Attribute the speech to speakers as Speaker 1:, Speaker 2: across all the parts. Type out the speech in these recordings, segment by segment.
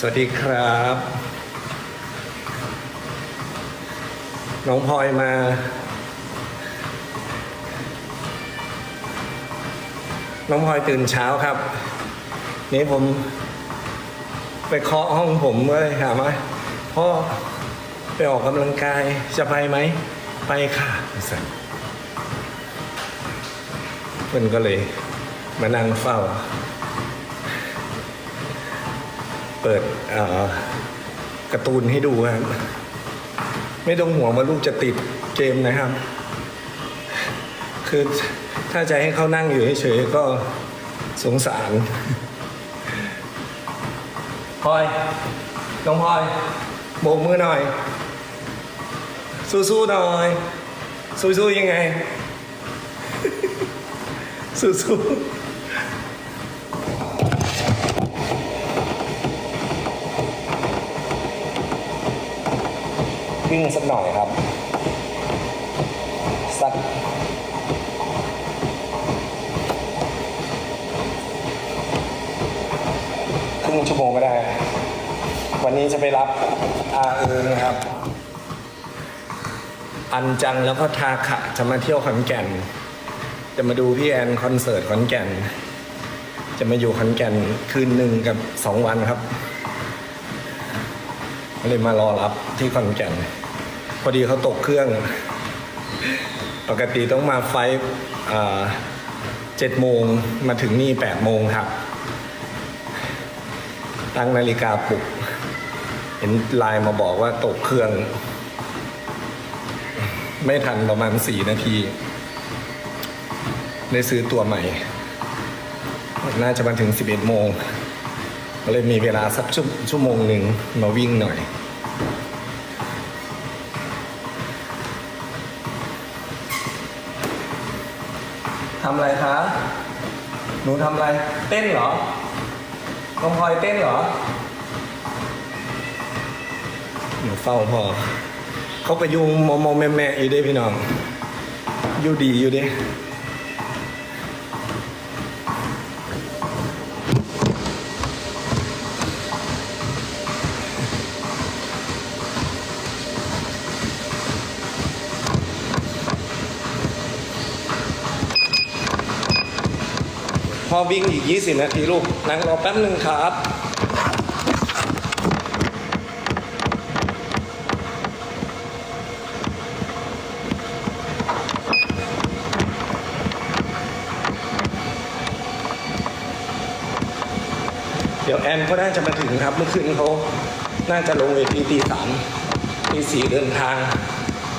Speaker 1: สวัสดีครับ น้องพลอยมา น้องพลอยตื่นเช้าครับ นี่ผม ไปเคาะห้องผมเลยถามว่าพ่อไปออกกำลังกายจะไปไหม ไปค่ะสั่นเพื่อนก็เลยมานั่งเฝ้า เปิดการ์ตูนให้ดูครับไม่ต้องห่วงว่าลูกจะติดเกมนะครับ คือถ้าจะให้เขานั่งอยู่เฉยๆก็สงสารพลอยน้องพลอยโบกมือหน่อย สู้ๆหน่อย สู้ๆยังไง สู้ๆ วิ่งสักหน่อยครับ สักครึ่งชั่วโมงก็ได้ วันนี้จะไปรับอาเอิงนะครับ อันจังแล้วก็ทาขะจะมาเที่ยวขอนแก่น จะมาดูพี่แอนคอนเสิร์ตขอนแก่น จะมาอยู่ขอนแก่นคืนหนึ่งกับสองวันครับ เลยมารอรับที่ขอนแก่นพอดีเขาตกเครื่อง ปกติต้องมาไฟเจ็ดโมงมาถึงนี่แปดโมงครับ ตั้งนาฬิกาปลุก เห็นไลน์มาบอกว่าตกเครื่อง ไม่ทันประมาณสี่นาทีได้ซื้อตัวใหม่ น่าจะมาถึงสิบเอ็ดโมง ก็เลยมีเวลาสักชั่วชั่วโมงหนึ่งมาวิ่งหน่อยทำอะไรคะหนูทำอะไร เต้นเหรอน้องพลอยเต้นเหรอหนูเฝ้าพอเขาไปยุ่งมอมแม่แม่ๆอยู่เด้พี่น้อง อยู่ดีอยู่เด้ อวิ่งอีก 20 นาทีลูก นั่งรอแป๊บหนึ่งครับเดี๋ยวแอนก็น่าจะมาถึงครับเมื่อคืนเขาน่าจะลงเวทีตีสามตีสี่เดินทาง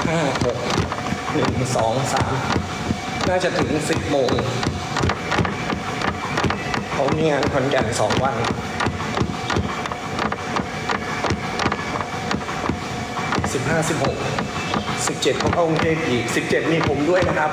Speaker 1: ห้าหกหนึ่งสองสามน่าจะถึงสิบโมง เขามีงานขอนแก่นสองวัน สิบห้าสิบหกสิบเจ็ดเขาเข้ากรุงเทพอีกสิบเจ็ดมีผมด้วยนะครับ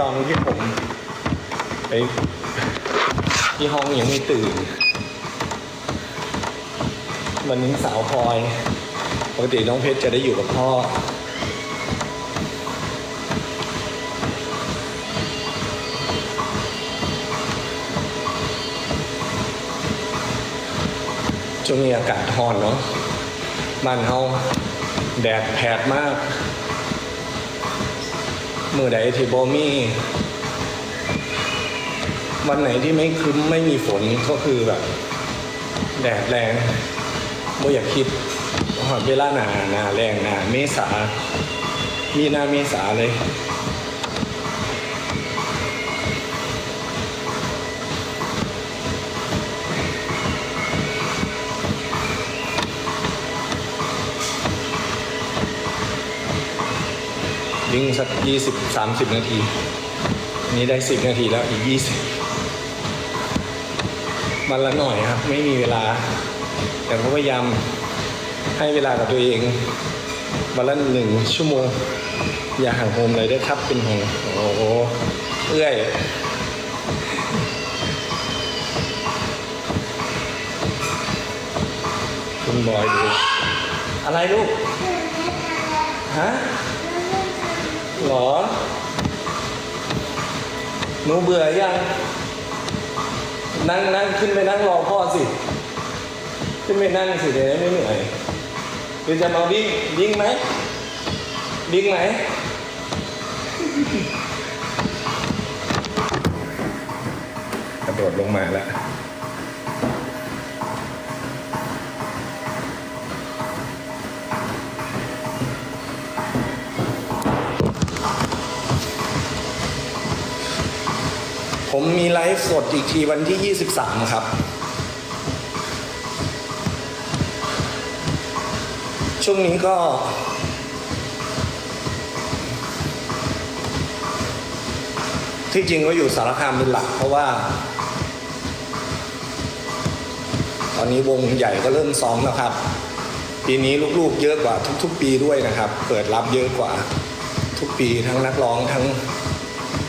Speaker 1: ตอนที่ผมไปที่ห้องยังไม่ตื่น วันนี้สาวคอย ปกติน้องเพชรจะได้อยู่กับพ่อ ช่วงนี้อากาศร้อนเนาะบ้านเฮาแดดแผดมาก มือใดที่บอมี วันไหนที่ไม่ครึ้มไม่มีฝนก็คือแบบ แดดแรงบ่อยากคิดหอดเวลาหนาหนาแรงหนาเมษา มีนาเมษาเลย วิ่งสักยี่สิบสามสิบนาที นี่ได้สิบนาทีแล้วอีกยี่สิบมันละหน่อยครับ ไม่มีเวลา แต่ก็พยายามให้เวลากับตัวเองวันละหนึ่งชั่วโมง อย่าห่างโฮมเลยได้ครับเป็นห่วงโอ้โหเอื้อยคุณบอยดูอะไรลูก ฮะ หรอ หนูเบื่อยัง นั่งนั่งขึ้นไปนั่งรอพ่อสิ ขึ้นไปนั่งสิเดี๋ยวไม่เหนื่อยหรือจะมาวิ่งวิ่งไหมวิ่งไหมกระโดดลงมาแล้ว มีไลฟ์สดอีกทีวันที่ 23 ครับ ช่วงนี้ก็ ที่จริงก็อยู่สารคามเป็นหลัก เพราะว่า ตอนนี้วงใหญ่ก็เริ่มซ้อมแล้วครับ ปีนี้ลูกๆเยอะกว่าทุก ๆ ปีด้วยนะครับ เปิดรับเยอะกว่าทุกปีทั้งนักร้องทั้ง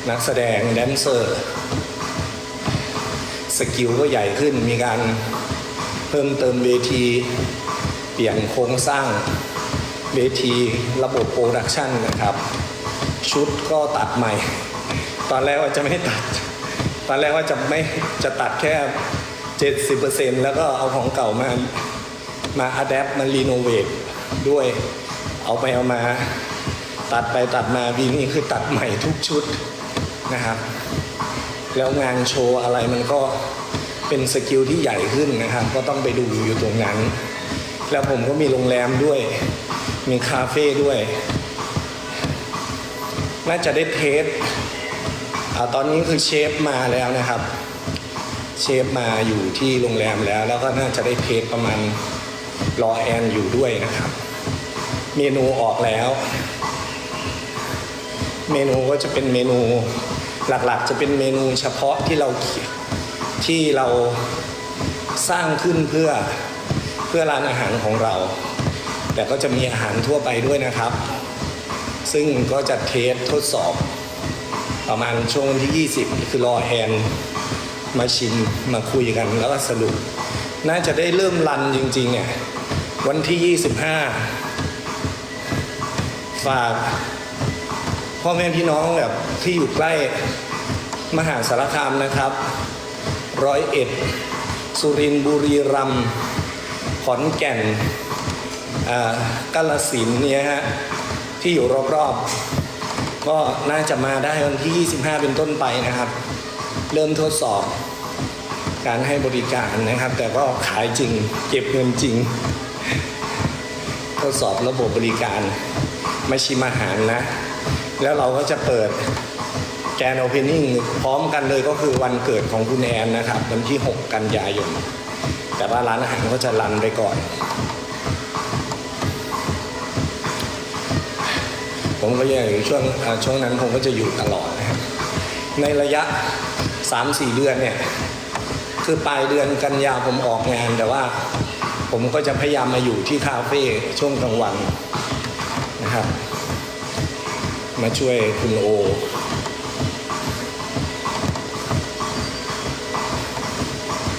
Speaker 1: นักแสดงแดนเซอร์ สกิลก็ใหญ่ขึ้น มีการเพิ่มเติมเวที เปลี่ยนโครงสร้างเวทีระบบโปรดักชันนะครับ ชุดก็ตัดใหม่ ตอนแรกว่าจะไม่ตัด ตอนแรกว่าจะไม่จะตัดแค่ 70%แล้วก็เอาของเก่ามามาอัดแอปมารีโนเวทด้วยเอาไปเอามา ตัดไปตัดมาวีนี่คือตัดใหม่ทุกชุดนะครับ แล้วงานโชว์อะไรมันก็เป็นสกิลที่ใหญ่ขึ้นนะครับ ก็ต้องไปดูอยู่ตรงนั้น แล้วผมก็มีโรงแรมด้วย มีคาเฟ่ด้วย น่าจะได้เทสตอนนี้คือเชฟมาแล้วนะครับ เชฟมาอยู่ที่โรงแรมแล้ว แล้วก็น่าจะได้เทสประมาณรอแอนอยู่ด้วยนะครับ เมนูออกแล้ว เมนูก็จะเป็นเมนู หลักๆ จะเป็นเมนูเฉพาะที่เราที่เราสร้างขึ้นเพื่อเพื่อร้านอาหารของเรา แต่ก็จะมีอาหารทั่วไปด้วยนะครับ ซึ่งก็จะเทสทดสอบ ประมาณช่วงวันที่ 20 คือรอแอนมาชิมมาคุยกันแล้วก็สรุป น่าจะได้เริ่มรันจริงๆเนี่ยวันที่ 25 ฝาก พ่อแม่พี่น้องแบบที่อยู่ใกล้มหาสารคามนะครับ ร้อยเอ็ด สุรินทร์บุรีรัมย์ขอนแก่นอ่ากาลสินเนี่ยฮะที่อยู่รอบๆ ก็น่าจะมาได้วันที่ 25 เป็นต้นไปนะครับ เริ่มทดสอบการให้บริการนะครับ แต่ก็ขายจริงเก็บเงินจริง ทดสอบระบบบริการ ไมาชิมอาหารนะ แล้วเราก็จะเปิดแกนโอเพนนิ่งพร้อมกันเลยก็คือวันเกิดของคุณแอนนะครับวันที่ 6 กันยายน แต่ว่าร้านอาหารก็จะรันไปก่อน ผมก็ยังอยู่ช่วงช่วงนั้นผมก็จะอยู่ตลอดนะครับในระยะ 3-4 เดือนเนี่ยคือปลายเดือนกันยาผมออกงานแต่ว่า ผมก็จะพยายามมาอยู่ที่คาเฟ่ช่วงกลางวันนะครับ มาช่วยคุณโอ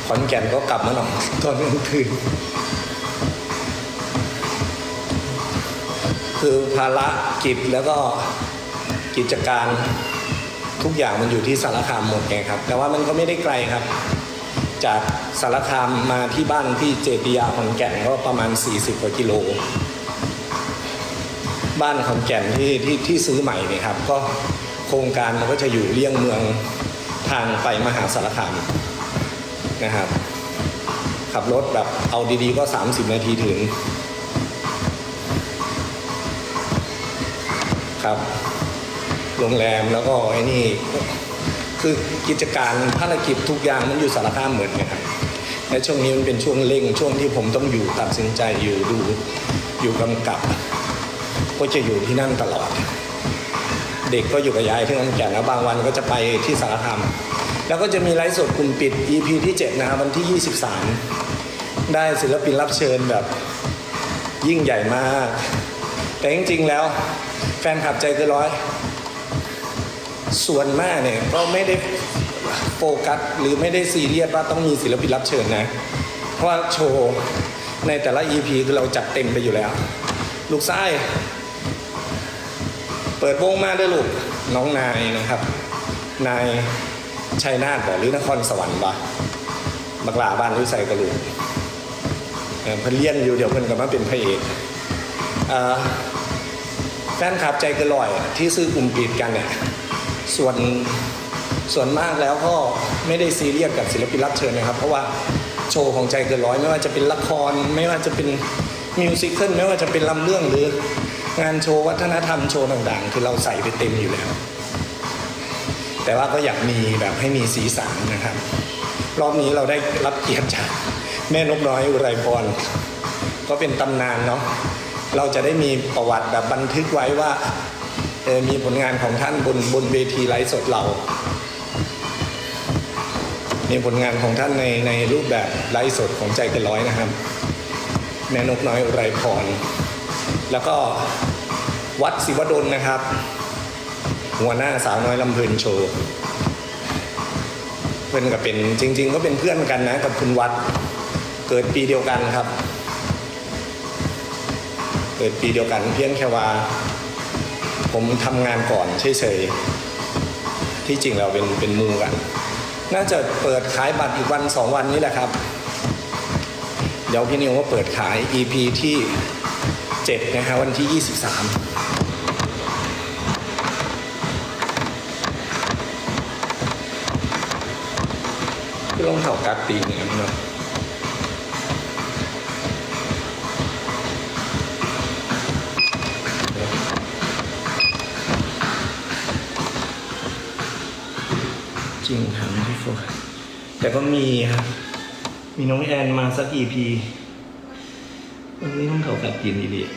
Speaker 1: ขอนแก่นก็กลับมาหน่อยตอนกลางคืนคือภาระกิจแล้วก็กิจการทุกอย่างมันอยู่ที่สารคามหมดไงครับ แต่ว่ามันก็ไม่ได้ไกลครับ จากสารคามมาที่บ้านที่เจติยาขอนแก่นก็ประมาณ 40กว่ากิโล บ้านขอนแก่นที่ที่ที่ซื้อใหม่เนี่ยครับ ก็โครงการมันก็จะอยู่เลี่ยงเมืองทางไปมหาสารคามนะครับ ขับรถแบบเอาดีๆก็ 30 นาทีถึงครับโรงแรมแล้วก็ไอ้นี่คือกิจการภารกิจทุกอย่างมันอยู่สารคามเหมือนกันครับและช่วงนี้มันเป็นช่วงเร่งช่วงที่ผมต้องอยู่ตัดสินใจอยู่ดูอยู่กำกับ ก็จะอยู่ที่นั่นตลอด เด็กก็อยู่กับยายที่นั่นแก่นแล้วบางวันก็จะไปที่สารคามแล้วก็จะมีไลฟ์สดกลุ่มปิด EP ที่ 7 นะครับวันที่ 23 ได้ศิลปินรับเชิญแบบยิ่งใหญ่มาก แต่จริงๆแล้วแฟนคลับใจเกินร้อย ส่วนมากเนี่ยก็ไม่ได้โฟกัสหรือไม่ได้ซีเรียสว่าต้องมีศิลปินรับเชิญนะ เพราะว่าโชว์ในแต่ละ EP คือเราจัดเต็มไปอยู่แล้ว ลูกไส้ เปิดวงมาด้วยลูกน้องนายนะครับ นายชัยนาทบอกหรือนครสวรรค์ปะบักลาบ้านรุ่ใส่กระลูกเออเพิ่นเลี้ยนอยู่เดี๋ยวเพิ่นก็มาเป็นพระเอกแฟนคลับใจกระลอยที่ซื้อกลุ่มปิดกันเนี่ยส่วนส่วนมากแล้วก็ไม่ได้ซีเรียสกับศิลปินรับเชิญนะครับ เพราะว่าโชว์ของใจเกินร้อยไม่ว่าจะเป็นละคร ไม่ว่าจะเป็นมิวสิควลไม่ว่าจะเป็นลำเรื่องหรือ งานโชว์วัฒนธรรมโชว์ต่างๆ คือเราใส่ไปเต็มอยู่แล้ว แต่ว่าก็อยากมีแบบให้มีสีสันนะครับ รอบนี้เราได้รับเกียรติจากแม่นกน้อยอุไรพรก็เป็นตำนานเนาะเราจะได้มีประวัติแบบบันทึกไว้ว่ามีผลงานของท่านบนบนเวทีไลฟ์สดเรา มีผลงานของท่านในในรูปแบบไลฟ์สดของใจเกันร้อยนะครับ แม่นกน้อยอุไรพร แล้วก็วัดศิวดลนะครับ หัวหน้าสาวน้อยลำเพลินโชว์เพื่อนก็เป็นจริง ๆ ก็เป็นเพื่อนกันนะกับคุณวัดเกิดปีเดียวกันครับ เกิดปีเดียวกันเพียงแค่ว่า ผมทำงานก่อนเฉยๆที่จริงเราเป็นเป็นมูกัน น่าจะเปิดขายบัตรอีกวันสองวันนี้แหละครับ เดี๋ยวพี่นิวก็เปิดขาย EP ที่ 7 นะฮะวันที่ 23คือลงเข่ากัดตีเนอย่างนั้นเนาะจริงครับไม่ได้โฟแต่ก็มีครับ มีน้องแอนมาสักอี พีวันนี้ต้องเขากัดกินดีๆ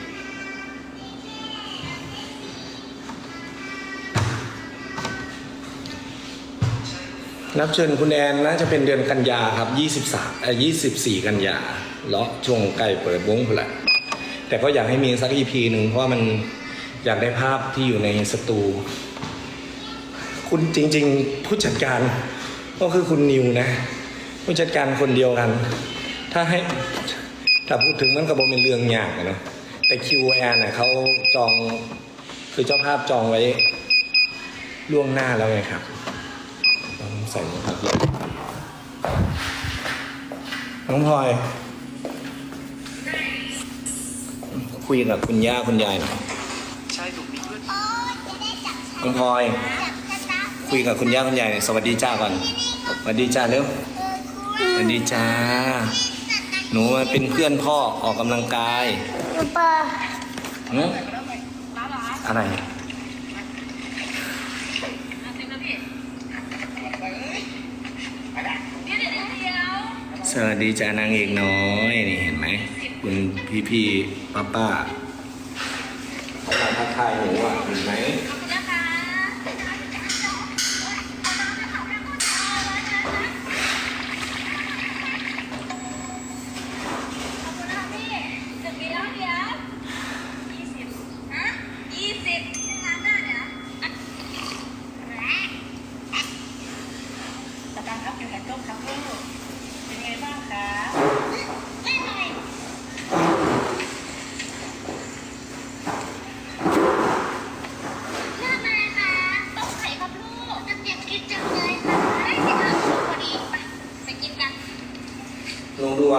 Speaker 1: รับเชิญคุณแอนน่าจะเป็นเดือนกันยาครับ 23เอ่อ24 กันยาเลาะช่วงใกล้เปิดวงพนแหละแต่ก็อยากให้มีสักอีพีหนึ่งเพราะว่ามันอยากได้ภาพที่อยู่ในสตูคุณจริง ๆ ผู้จัดการก็คือคุณนิวนะ ผู้จัดการคนเดียวกัน ถ้าให้ ถ้าพูดถึงมันก็บอกเป็นเรื่องยากนะแต่คิวแอนน่ะเขาจองคือเจ้าภาพจองไว้ล่วงหน้าแล้วไงครับต้องใส่หมวกครับน้องพลอย คุยกับคุณย่าคุณยายหน่อย
Speaker 2: ใช่ถูกมีเพื่อน
Speaker 1: น้องพลอย คุยกับคุณย่าคุณยายหน่อยสวัสดีจ้าก่อนสวัสดีจ้าเร็วสวัสดีจ้า หนูมาเป็นเพื่อนพ่อออกกำลังกาย
Speaker 3: หนูเปิด
Speaker 1: หึอะไร สวัสดีจ้านางเอกน้อยนี่เห็นไหมคุณพี่พี่ป้าป้าเขามาทักทายหนู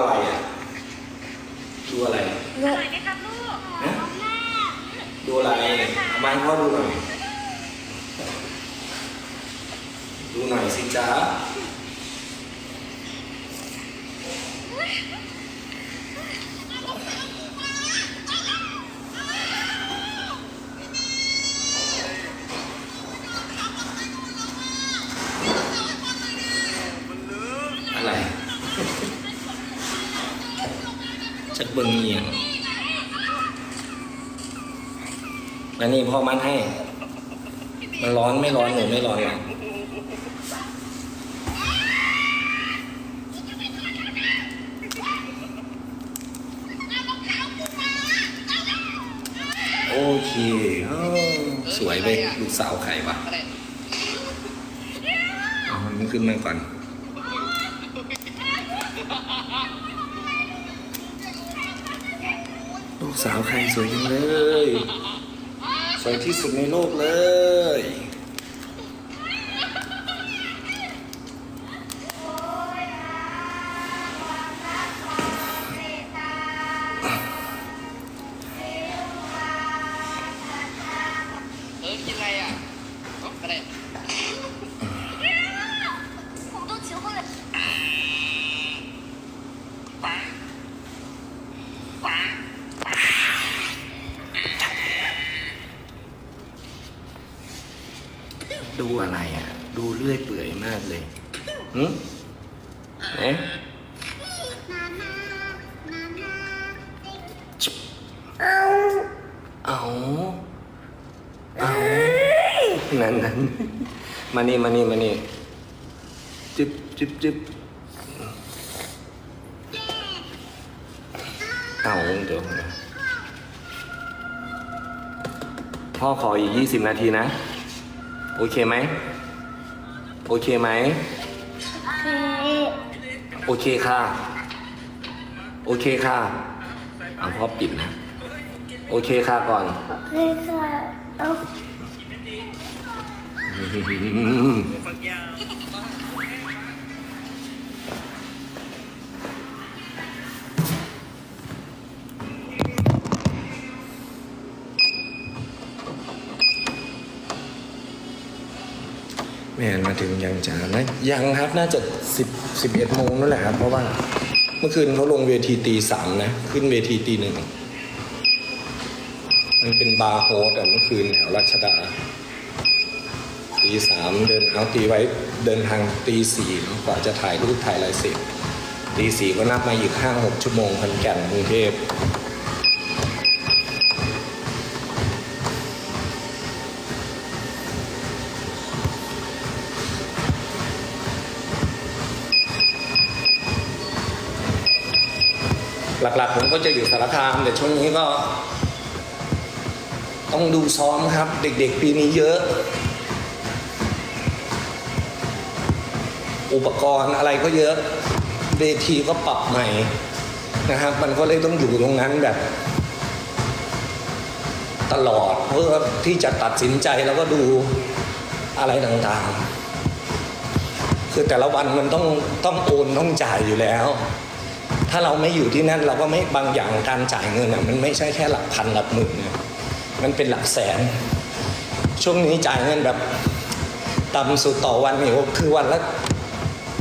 Speaker 1: อะไรอะ ดูอะไร สวยไหมครับลูกหอาดูอะไรมาให้พ่อดูหน่อย ดูหน่อยสิจ้า นนี้พ่อมัดให้ มันร้อนไม่ร้อนหรือไม่ร้อนหรอกโอเคอสวยเลยลูกสาวใครวะเอามันขึ้นมาก่อนลูกสาวใครสวยจังเลย วยที่สุดในโลกเลย ดูอะไรอะ ดูเลื่อยเปื่อยมากเลยหืมเอ๊ะเอาเอาเอานั่นนั่นมานี่มานี่มานี่จิบจิบจิบเอาเดี๋ยวนะพ่อขออีกยี่สิบนาทีนะ โอเคไหม โอเคไหม โอเคค่ะ โอเคค่ะเอาพ่อปิดนะ โอเคค่ะก่อน
Speaker 3: โอเคค่ะ
Speaker 1: แม่มาถึงยังจ้านะยังครับน่าจะสิบสิบเอ็ดโมงนั่นแหละครับ เพราะว่า เมื่อคืนเขาลงเวทีตีสามนะ ขึ้นเวทีตีหนึ่งมันเป็นบาร์โฮสอะเมื่อคืนแถวรัชดาตีสามเดินเอาตีไว้เดินทางตีสี่กว่าจะถ่ายรูปถ่ายลายเสร็จตีสี่ก็นับมาอีกห้าหกชั่วโมงพันแก่นกรุงเทพ หลักๆ ผมก็จะอยู่สารคามแต่ช่วงนี้ก็ ต้องดูซ้อมครับ เด็กๆ ปีนี้เยอะ อุปกรณ์อะไรก็เยอะเวทีก็ปรับใหม่นะครับ มันก็เลยต้องอยู่ตรงนั้นแบบ ตลอดเพื่อที่จะตัดสินใจแล้วก็ดูอะไรต่างๆ คือแต่ละวันมันต้องต้องโอนต้องจ่ายอยู่แล้ว ถ้าเราไม่อยู่ที่นั่นเราก็ไม่บางอย่างการจ่ายเงินอะมันไม่ใช่แค่หลักพันหลักหมื่นนะมันเป็นหลักแสน ช่วงนี้จ่ายเงินแบบต่ำสุดต่อวันนี่คือวันละ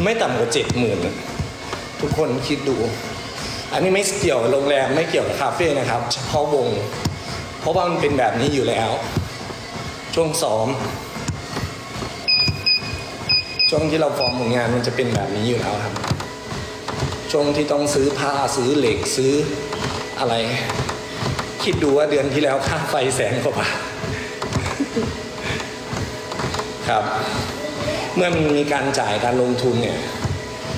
Speaker 1: ไม่ต่ำกว่าเจ็ดหมื่นทุกคนคิดดู อันนี้ไม่เกี่ยวโรงแรมไม่เกี่ยวกับคาเฟ่นะครับ เฉพาะวง เพราะว่ามันเป็นแบบนี้อยู่แล้ว ช่วงซ้อมช่วงที่เราฟอร์มผลงานมันจะเป็นแบบนี้อยู่แล้วครับ ช่วงที่ต้องซื้อผ้าซื้อเหล็กซื้ออะไร คิดดูว่าเดือนที่แล้วค่าไฟแสนกว่าบาทครับ เมื่อมันมีการจ่ายการลงทุนเนี่ย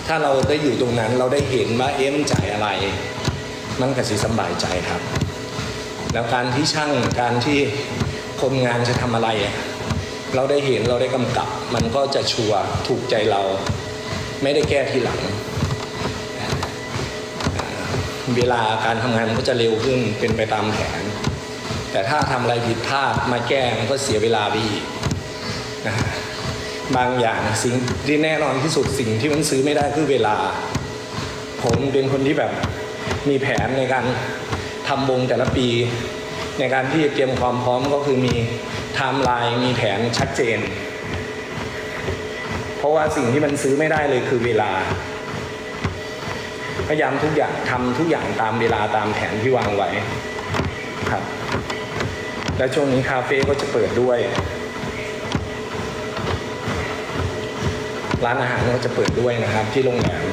Speaker 1: ถ้าเราได้อยู่ตรงนั้นเราได้เห็นว่าเอ็มจ่ายอะไร มันก็สิสบายใจครับ แล้วการที่ช่างการที่คนงานจะทำอะไร เราได้เห็นเราได้กำกับ มันก็จะชัวร์ถูกใจเรา ไม่ได้แก้ทีหลัง เวลาการทำงานมันก็จะเร็วขึ้นเป็นไปตามแผน แต่ถ้าทำอะไรผิดพลาดมาแก้มันก็เสียเวลาไปอีกนะบางอย่างสิ่งที่แน่นอนที่สุดสิ่งที่มันซื้อไม่ได้คือเวลา ผมเป็นคนที่แบบมีแผนในการทำวงแต่ละปี ในการที่จะเตรียมความพร้อมก็คือมีไทม์ไลน์มีแผนชัดเจน เพราะว่าสิ่งที่มันซื้อไม่ได้เลยคือเวลา พยายามทุกอย่างทำทุกอย่างตามเวลาตามแผนที่วางไว้ครับ และช่วงนี้คาเฟ่ก็จะเปิดด้วย ร้านอาหารก็จะเปิดด้วยนะครับ ที่โรงแรม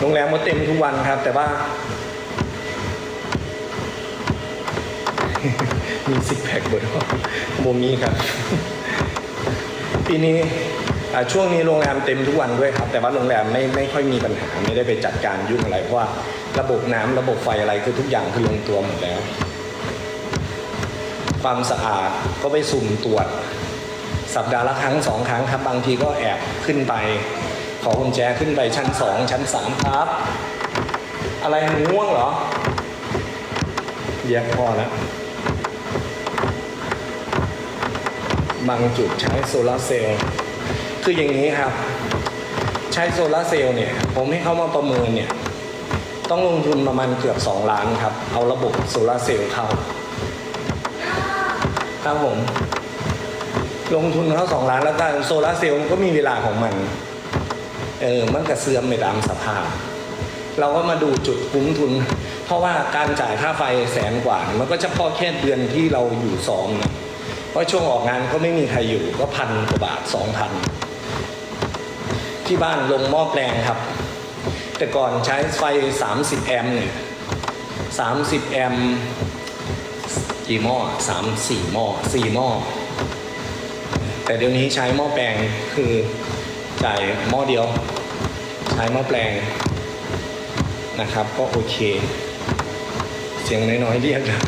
Speaker 1: โรงแรมก็เต็มทุกวันครับ แต่ว่า มีซิกแพคบนโมมีครับปีนี้ ช่วงนี้โรงแรมเต็มทุกวันด้วยครับ แต่ว่าโรงแรมไม่ไม่ค่อยมีปัญหาไม่ได้ไปจัดการยุ่งอะไรเพราะว่าระบบน้ำระบบไฟอะไรคือทุกอย่างคือลงตัวหมดแล้ว ความสะอาดก็ไปสุ่มตรวจ สัปดาห์ละครั้งสองครั้งครับ บางทีก็แอบขึ้นไป ขอกุญแจขึ้นไปชั้นสองชั้นสามครับ อะไรง่วงเหรอเรียกพอแล้วบางจุดใช้โซลาร์เซลล์ คืออย่างนี้ครับ ใช้โซลาร์เซลล์เนี่ย ผมให้เขามาประเมินเนี่ย ต้องลงทุนประมาณเกือบ 2 ล้านครับ เอาระบบโซลาร์เซลล์เข้า ครับผม ลงทุนเข้าสองล้านแล้วก็โซลาร์เซลล์ก็มีเวลาของมัน เออ มันก็เสื่อมไปตามสภาพ เราก็มาดูจุดคุ้มทุน เพราะว่าการจ่ายค่าไฟแสนกว่า มันก็เฉพาะแค่เดือนที่เราอยู่ซ้อมนะเพราะช่วงออกงานก็ไม่มีใครอยู่ก็พันกว่าบาทสองพัน ที่บ้านลงหม้อแปลงครับ แต่ก่อนใช้ไฟ 30 แอมป์เนี่ย30 แอมป์กี่หม้อสามสี่หม้อสี่หม้อแต่เดี๋ยวนี้ใช้หม้อแปลงคือจ่ายหม้อเดียว ใช้หม้อแปลงนะครับ ก็โอเค เสียงน้อยๆเรียกนะ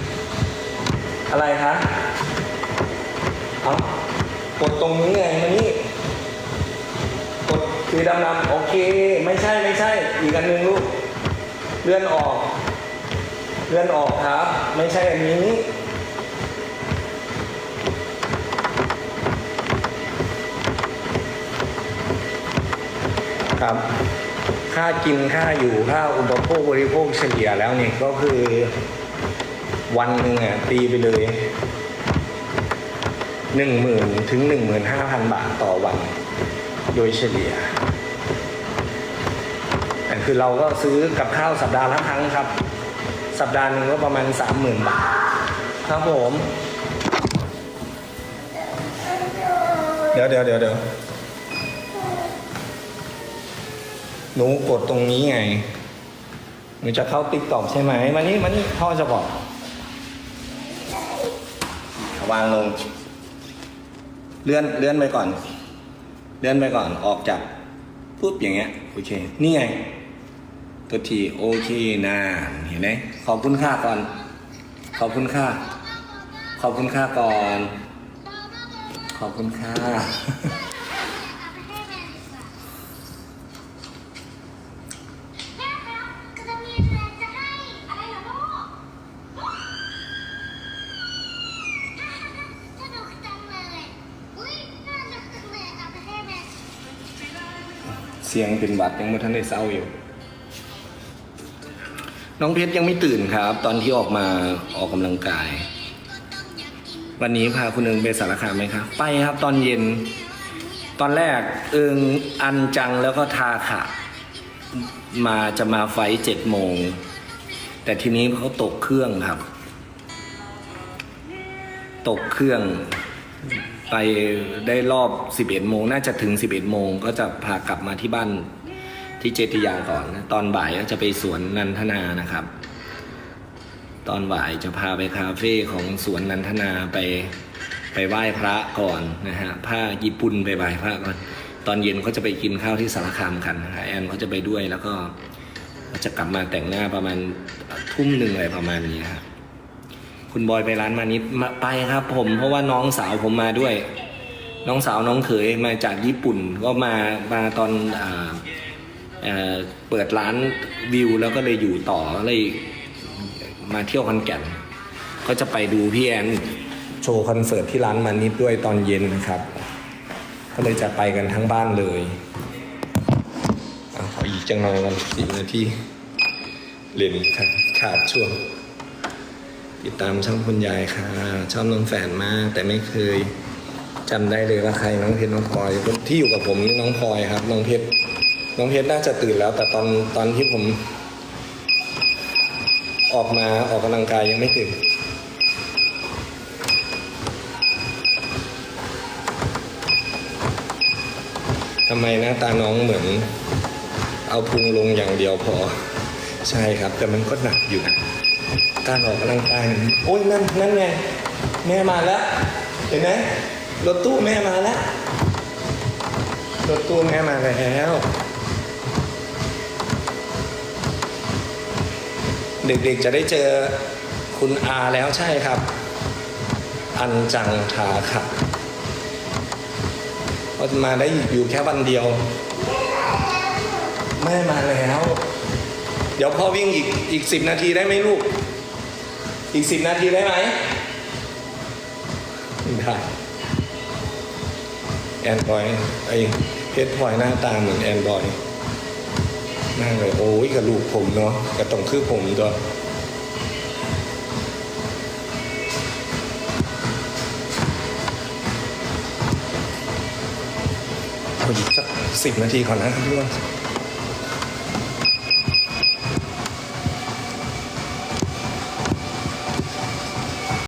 Speaker 1: อะไรคะเอากดตรงนี้ไงมานี่ กดคือดำๆโอเค ไม่ใช่ไม่ใช่ อีกอันหนึ่งลูก เลื่อนออก เลื่อนออกครับ ไม่ใช่อันนี้ ครับ ค่ากินค่าอยู่ค่าอุปโภคบริโภคเฉลี่ยแล้วเนี่ยก็คือ วันหนึ่งอะตีไปเลยหนึ่งหมื่นถึงหนึ่งหมื่นห้าพันบาทต่อวัน โดยเฉลี่ย คือเราก็ซื้อกับข้าวสัปดาห์ละครั้งครับ สัปดาห์หนึ่งก็ประมาณสามหมื่นบาทครับผม เดี๋ยวเดี๋ยวเดี๋ยวเดี๋ยวหนูกดตรงนี้ไงหนูจะเข้าติ๊กตอกใช่ไหมมานี่มานี่พ่อจะบอก วางลง เลื่อนเลื่อนไปก่อน เลื่อนไปก่อนออกจากปุ๊บอย่างเงี้ยโอเค นี่ไง ตัวทีโอเคนะเห็นไหมขอบคุณค่าก่อน ขอบคุณค่า ขอบคุณค่าก่อน ขอบคุณค่า
Speaker 3: เสนุกจังเลยอุ้ยน่ารักจังเลยเอาไปให้แม่
Speaker 1: เสียงเป็นหวัดยังไม่ทันได้เศร้าอยู่ น้องเพชรยังไม่ตื่นครับ ตอนที่ออกมาออกกำลังกาย วันนี้พาคุณเอิงไปสารคามไหมครับ ไปครับตอนเย็น ตอนแรกเอิงอันจังแล้วก็ทาขะมาจะมาไฟเจ็ดโมง แต่ทีนี้เขาตกเครื่องครับ ตกเครื่อง ไปได้รอบ 11โมงน่าจะถึง 11โมงก็จะพากลับมาที่บ้าน ที่เจติยาก่อนนะตอนบ่ายก็จะไปสวนนันทนานะครับ ตอนบ่ายจะพาไปคาเฟ่ของสวนนันทนาไปไปไหว้พระก่อนนะฮะผ้าญี่ปุ่นไปไหว้พระก่อน ตอนเย็นเขาจะไปกินข้าวที่สารคามกันนะฮะแอนเขาจะไปด้วยแล้วก็จะกลับมาแต่งหน้าประมาณทุ่มหนึ่งอะไรประมาณนี้ครับคุณบอยไปร้านมานิดมาไปครับผมเพราะว่าน้องสาวผมมาด้วย น้องสาวน้องเขยมาจากญี่ปุ่นก็มามาตอนอ่า เเปิดร้านวิวแล้วก็เลยอยู่ต่อเลยมาเที่ยวคอนแก่น ก็จะไปดูพี่แอนโชว์คอนเสิร์ตที่ร้านมานิดด้วยตอนเย็นนะครับ ก็เลยจะไปกันทั้งบ้านเลยอขออีกจังหน่อยกันสิบนาทีเล่นขาดขาดช่วง ติดตามช่องคุณยายค่ะ ชอบน้องแฝนมาก แต่ไม่เคยจำได้เลยว่าใครน้องเพชรน้องพลอย ที่อยู่กับผมนี่น้องพลอยครับ น้องเพชร น้องเพชรน่าจะตื่นแล้ว แต่ตอนตอนที่ผม ออกมาออกกำลังกายยังไม่ตื่นทำไมหน้าตาน้องเหมือน เอาพุงลงอย่างเดียวพอ ใช่ครับ แต่มันก็หนักอยู่นะการออกกำลังกายโอ้ยนั่นนั่นไง แม่มาแล้ว เห็นไหมรถตู้แม่มาแล้วรถตู้แม่มาแล้ว เด็กๆจะได้เจอคุณอาแล้วใช่ครับ อันจังทาค่ะเพรามาได้อยู่แค่วันเดียว แม่มาแล้ว เดี๋ยวพ่อวิ่งอีกอีกสิบนาทีได้ไหมลูก อีกสิบนาทีได้ไหมได้แอนดรอยไอ้เพชรพลอยหน้าตาเหมือนแอนดรอย มากเลย โอ้ยกับลูกผมเนาะกับตรงคือผมตัวเอาอีกสักสิบนาทีก่อนนะพี่ว่า